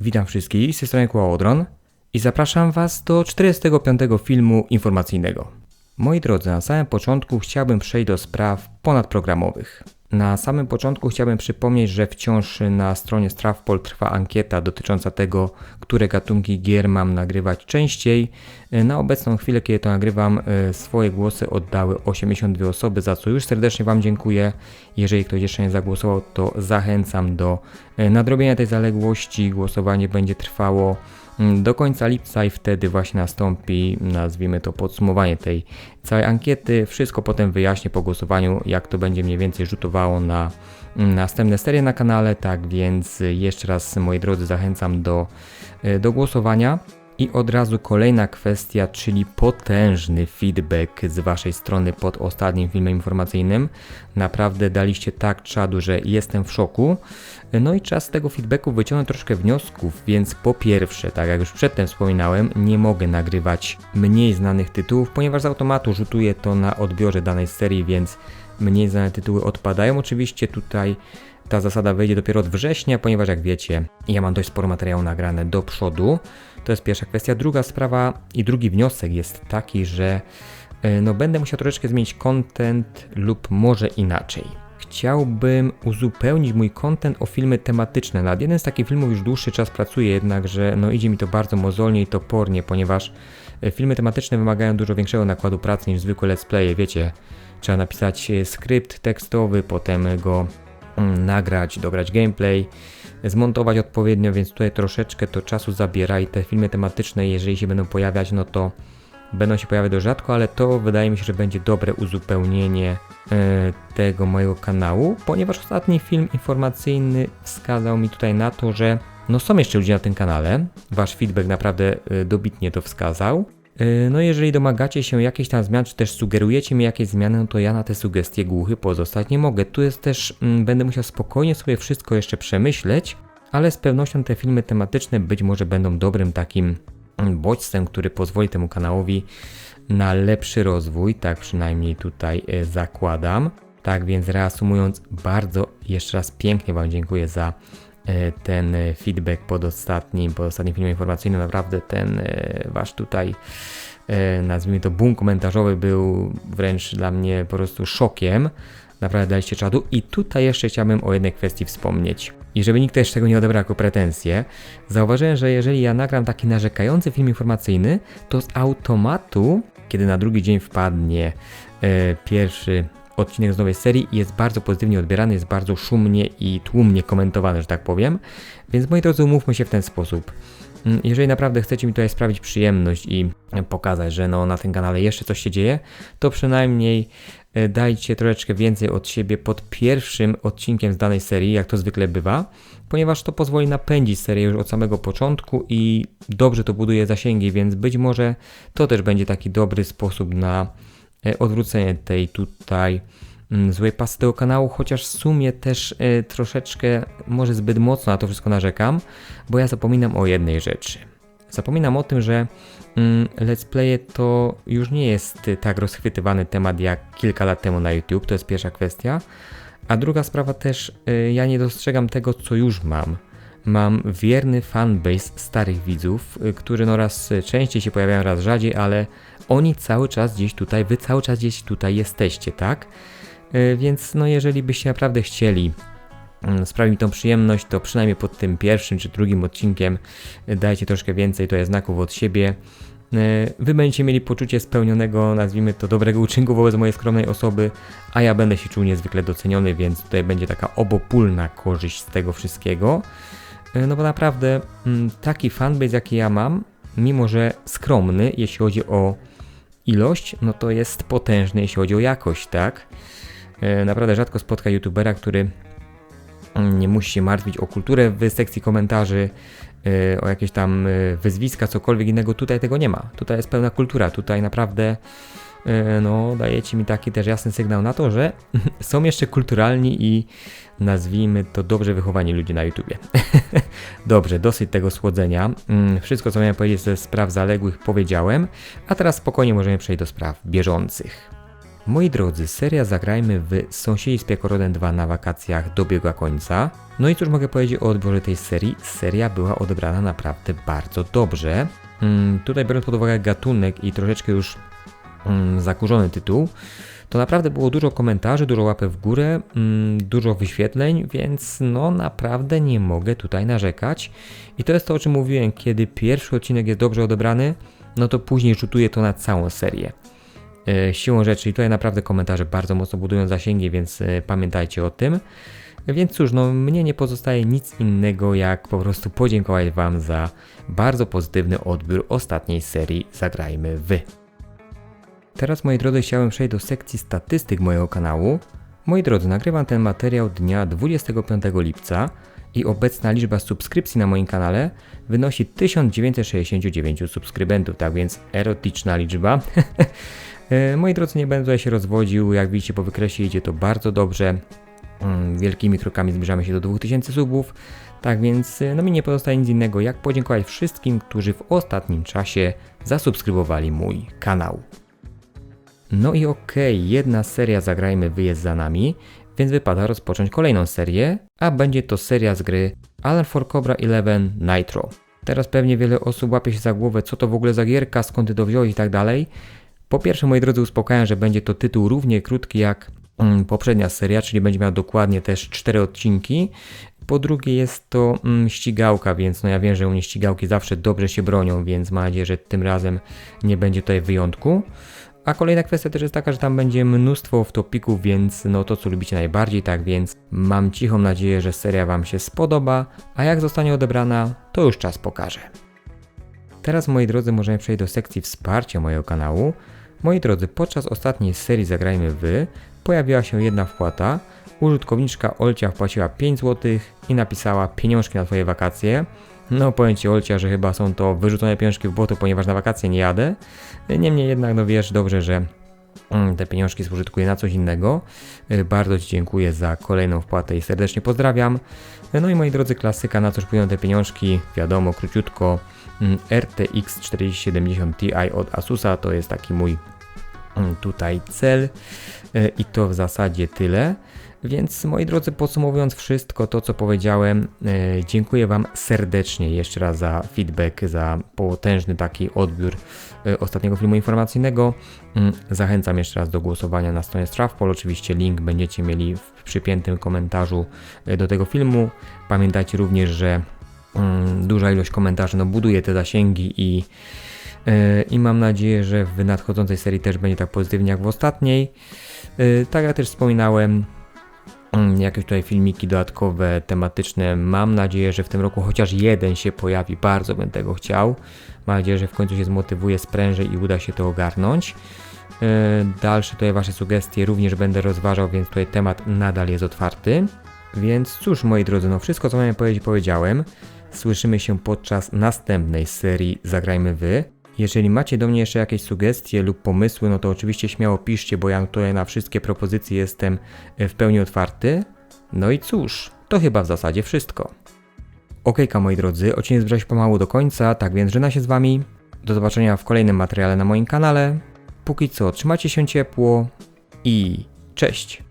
Witam wszystkich, z tej strony Kłaodron i zapraszam Was do 45. filmu informacyjnego. Moi drodzy, na samym początku chciałbym przejść do spraw ponadprogramowych. Na samym początku chciałbym przypomnieć, że wciąż na stronie Strawpol trwa ankieta dotycząca tego, które gatunki gier mam nagrywać częściej. Na obecną chwilę, kiedy to nagrywam, e, swoje głosy oddały 82 osoby, za co już serdecznie Wam dziękuję. Jeżeli ktoś jeszcze nie zagłosował, to zachęcam do e, nadrobienia tej zaległości. Głosowanie będzie trwało do końca lipca i wtedy właśnie nastąpi, nazwijmy to, podsumowanie tej całej ankiety. Wszystko potem wyjaśnię po głosowaniu, jak to będzie mniej więcej rzutowało na mm, następne serie na kanale. Tak więc jeszcze raz, moi drodzy, zachęcam do, e, do głosowania. I od razu kolejna kwestia, czyli potężny feedback z Waszej strony pod ostatnim filmem informacyjnym. Naprawdę daliście tak czadu, że jestem w szoku. No i czas z tego feedbacku wyciągnąć troszkę wniosków, więc po pierwsze, tak jak już przedtem wspominałem, nie mogę nagrywać mniej znanych tytułów, ponieważ z automatu rzutuje to na odbiorze danej serii, więc mniej znane tytuły odpadają. Oczywiście tutaj ta zasada wejdzie dopiero od września, ponieważ jak wiecie, ja mam dość sporo materiału nagrane do przodu. To jest pierwsza kwestia. Druga sprawa i drugi wniosek jest taki, że e, no, będę musiał troszeczkę zmienić content lub może inaczej. Chciałbym uzupełnić mój content o filmy tematyczne. Nad jeden z takich filmów już dłuższy czas pracuję, jednakże no, idzie mi to bardzo mozolnie i topornie, ponieważ filmy tematyczne wymagają dużo większego nakładu pracy niż zwykłe let's playe. Wiecie, trzeba napisać e, skrypt tekstowy, potem go mm, nagrać, dograć gameplay zmontować odpowiednio, więc tutaj troszeczkę to czasu zabiera i te filmy tematyczne, jeżeli się będą pojawiać, no to będą się pojawiać dość rzadko, ale to wydaje mi się, że będzie dobre uzupełnienie e, tego mojego kanału, ponieważ ostatni film informacyjny wskazał mi tutaj na to, że no są jeszcze ludzie na tym kanale, wasz feedback naprawdę e, dobitnie to wskazał. E, no jeżeli domagacie się jakichś tam zmian, czy też sugerujecie mi jakieś zmiany, no to ja na te sugestie głuchy pozostać nie mogę. Tu jest też, mm, będę musiał spokojnie sobie wszystko jeszcze przemyśleć, ale z pewnością te filmy tematyczne być może będą dobrym takim mm, bodźcem, który pozwoli temu kanałowi na lepszy rozwój, tak przynajmniej tutaj e, zakładam. Tak więc reasumując, bardzo jeszcze raz pięknie Wam dziękuję za ten feedback pod ostatnim, pod ostatnim filmem informacyjnym. Naprawdę ten e, Wasz tutaj nazwijmy to boom komentarzowy był wręcz dla mnie po prostu szokiem. Naprawdę daliście czadu. I tutaj jeszcze chciałbym o jednej kwestii wspomnieć. I żeby nikt też tego nie odebrał jako pretensję, zauważyłem, że jeżeli ja nagram taki narzekający film informacyjny, to z automatu, kiedy na drugi dzień wpadnie e, pierwszy odcinek z nowej serii, jest bardzo pozytywnie odbierany, jest bardzo szumnie i tłumnie komentowany, że tak powiem. Więc moi drodzy, umówmy się w ten sposób. Mm, jeżeli naprawdę chcecie mi tutaj sprawić przyjemność i pokazać, że no, na tym kanale jeszcze coś się dzieje, to przynajmniej e, dajcie troszeczkę więcej od siebie pod pierwszym odcinkiem z danej serii, jak to zwykle bywa, ponieważ to pozwoli napędzić serię już od samego początku i dobrze to buduje zasięgi, więc być może to też będzie taki dobry sposób na odwrócenie tej tutaj Mm, złej pasy tego kanału, chociaż w sumie też y, troszeczkę może zbyt mocno na to wszystko narzekam, bo ja zapominam o jednej rzeczy. Zapominam o tym, że y, let's play to już nie jest tak rozchwytywany temat jak kilka lat temu na YouTube, to jest pierwsza kwestia. A druga sprawa też, y, ja nie dostrzegam tego, co już mam. Mam wierny fanbase starych widzów, y, którzy no raz częściej się pojawiają, raz rzadziej, ale oni cały czas gdzieś tutaj, wy cały czas gdzieś tutaj jesteście, tak? E, więc no jeżeli byście naprawdę chcieli mm, sprawi mi tą przyjemność, to przynajmniej pod tym pierwszym czy drugim odcinkiem dajcie troszkę więcej to jest znaków od siebie. Wy będziecie mieli poczucie spełnionego, nazwijmy to, dobrego uczynku wobec mojej skromnej osoby, a ja będę się czuł niezwykle doceniony, więc tutaj będzie taka obopólna korzyść z tego wszystkiego. No bo naprawdę mm, taki fanbase jaki ja mam, mimo że skromny, jeśli chodzi o ilość, no to jest potężny, jeśli chodzi o jakość, tak? E, naprawdę rzadko spotka youtubera, który mm, nie musi się martwić o kulturę w sekcji komentarzy, e, o jakieś tam e, wyzwiska, cokolwiek innego. Tutaj tego nie ma. Tutaj jest pełna kultura. Tutaj naprawdę no, dajecie mi taki też jasny sygnał na to, że są jeszcze kulturalni i nazwijmy to dobrze wychowani ludzie na YouTubie. dobrze, dosyć tego słodzenia. Mm, wszystko, co miałem powiedzieć ze spraw zaległych powiedziałem, a teraz spokojnie możemy przejść do spraw bieżących. Moi drodzy, seria Zagrajmy w Sąsiedzi z Piekorodem 2 na wakacjach dobiegła końca. No i cóż mogę powiedzieć o odbiorze tej serii? Seria była odebrana naprawdę bardzo dobrze. Mm, tutaj biorąc pod uwagę gatunek i troszeczkę już zakurzony tytuł, to naprawdę było dużo komentarzy, dużo łapek w górę, mm, dużo wyświetleń, więc no naprawdę nie mogę tutaj narzekać. I to jest to, o czym mówiłem, kiedy pierwszy odcinek jest dobrze odebrany, no to później rzutuje to na całą serię. E, siłą rzeczy i tutaj naprawdę komentarze bardzo mocno budują zasięgi, więc e, pamiętajcie o tym. Więc cóż, no mnie nie pozostaje nic innego jak po prostu podziękować Wam za bardzo pozytywny odbiór ostatniej serii Zagrajmy Wy. Teraz moi drodzy chciałem przejść do sekcji statystyk mojego kanału. Moi drodzy, nagrywam ten materiał dnia 25 lipca i obecna liczba subskrypcji na moim kanale wynosi 1969 subskrybentów, tak więc erotyczna liczba. E, moi drodzy, nie będę się rozwodził, jak widzicie po wykresie idzie to bardzo dobrze. Mm, wielkimi krokami zbliżamy się do 2000 subów. Tak więc e, no mi nie pozostaje nic innego jak podziękować wszystkim, którzy w ostatnim czasie zasubskrybowali mój kanał. No i okej, okay, jedna seria Zagrajmy wyjazd za nami, więc wypada rozpocząć kolejną serię, a będzie to seria z gry Alan for Cobra 11 Nitro. Teraz pewnie wiele osób łapie się za głowę, co to w ogóle za gierka, skąd to wziąłeś i tak dalej. Po pierwsze, moi drodzy, uspokajam, że będzie to tytuł równie krótki jak mm, poprzednia seria, czyli będzie miał dokładnie też 4 odcinki. Po drugie jest to mm, ścigałka, więc no ja wiem, że u mnie ścigałki zawsze dobrze się bronią, więc mam nadzieję, że tym razem nie będzie tutaj wyjątku. A kolejna kwestia też jest taka, że tam będzie mnóstwo topików, więc no to co lubicie najbardziej, tak więc mam cichą nadzieję, że seria Wam się spodoba, a jak zostanie odebrana, to już czas pokaże. Teraz moi drodzy możemy przejść do sekcji wsparcia mojego kanału. Moi drodzy, podczas ostatniej serii Zagrajmy Wy pojawiła się jedna wpłata. Użytkowniczka Olcia wpłaciła 5 zł i napisała pieniążki na Twoje wakacje. No powiem Ci Olcia, że chyba są to wyrzucone pieniążki w błoto, ponieważ na wakacje nie jadę. Niemniej jednak, no wiesz dobrze, że mm, te pieniążki zużytkuję na coś innego. Bardzo Ci dziękuję za kolejną wpłatę i serdecznie pozdrawiam. No i moi drodzy, klasyka, na cóż pójdą te pieniążki? Wiadomo, króciutko. Mm, RTX 4070 Ti od Asusa to jest taki mój tutaj cel e, i to w zasadzie tyle. Więc moi drodzy, podsumowując wszystko to, co powiedziałem, e, dziękuję Wam serdecznie jeszcze raz za feedback, za potężny taki odbiór e, ostatniego filmu informacyjnego. Mm, zachęcam jeszcze raz do głosowania na stronie Strawpol. Oczywiście link będziecie mieli w przypiętym komentarzu do tego filmu. Pamiętajcie również, że mm, duża ilość komentarzy no, buduje te zasięgi i i mam nadzieję, że w nadchodzącej serii też będzie tak pozytywnie jak w ostatniej. Tak jak też wspominałem, Mm, jakieś tutaj filmiki dodatkowe, tematyczne. Mam nadzieję, że w tym roku chociaż jeden się pojawi. Bardzo bym tego chciał. Mam nadzieję, że w końcu się zmotywuje, sprężę i uda się to ogarnąć. E, dalsze tutaj Wasze sugestie również będę rozważał, więc tutaj temat nadal jest otwarty. Więc cóż, moi drodzy, no wszystko co miałem powiedzieć powiedziałem. Słyszymy się podczas następnej serii Zagrajmy Wy. Jeżeli macie do mnie jeszcze jakieś sugestie lub pomysły, no to oczywiście śmiało piszcie, bo ja tutaj na wszystkie propozycje jestem e, w pełni otwarty. No i cóż, to chyba w zasadzie wszystko. Okejka moi drodzy, odcinek zbliża się pomału do końca, tak więc żena się z wami. Do zobaczenia w kolejnym materiale na moim kanale. Póki co, trzymajcie się ciepło i cześć!